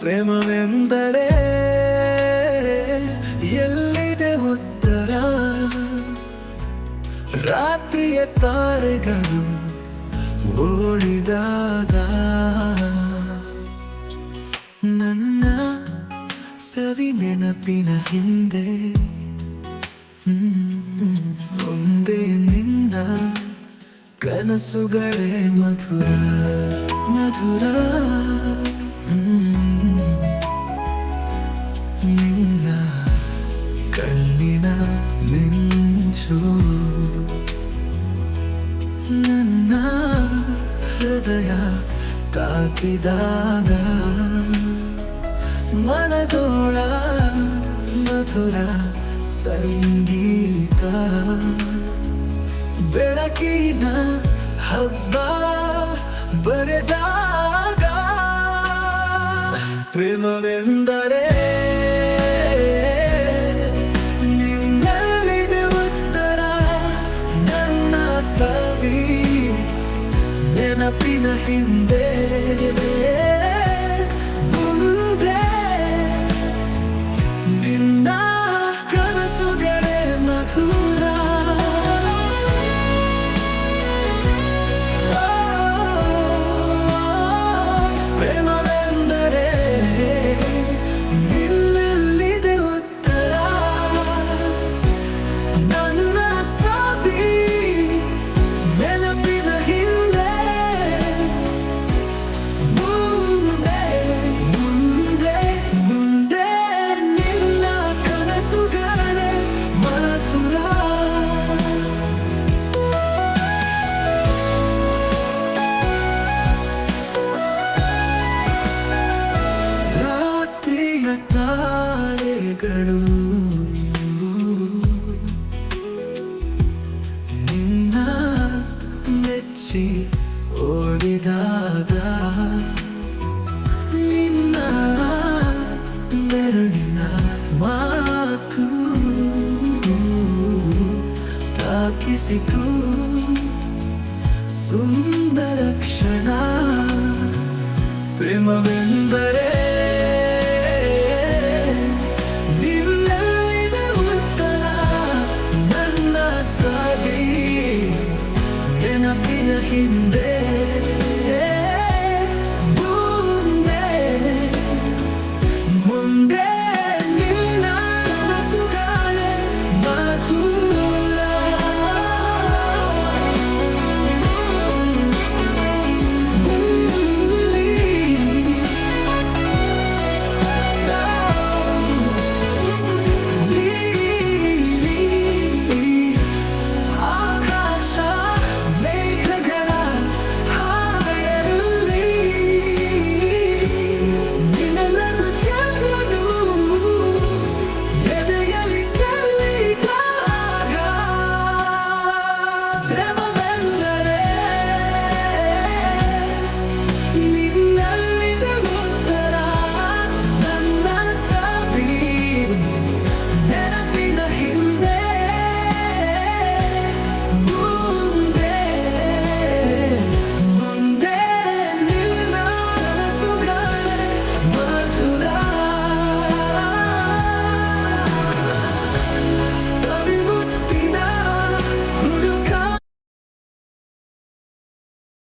ಪ್ರೇಮವೆಂದರೆ ಎಲ್ಲಿದೆ ಉತ್ತರ? ರಾತ್ರಿಯ ತಾರೆಗಳು ಓಡಿದಾಗ ನನ್ನ ಸವಿ ನೆನಪಿನ ಹಿಂದೆ ಮುಂದೆ ನಿನ್ನ ಕನಸುಗಳೇ ಮಧುರ ಮಧುರ. ನಿನ್ನ ಕಣ್ಣಿನ ಮಿಂಚು. ನನ್ನ ಹೃದಯ ತಾಕಿದಾಗ ಮನದೋಳ ಮಧುರ ಸಂಗೀತ. ಬೆಳಕಿನ ಹಬ್ಬ ಬರೆದಾಗ ಪ್ರೇಮವೆಂದರೆ ನೆನಪಿನ ಹಿಂದೆ ತಾರೆಗಳು ನಿನ್ನ ಮೆಚ್ಚಿ ಓಡಿದಾಗ ನಿನ್ನ ಬೆರಳಿನ ಮಾತು ತಾಕಿಸಿತು. ಸುಂದರ ಕ್ಷಣ ಪ್ರೇಮವೆಂದರೆ ನನ್ನ ಸಾಗಿ ನೆನಪಿನ ಹಿಂದೆ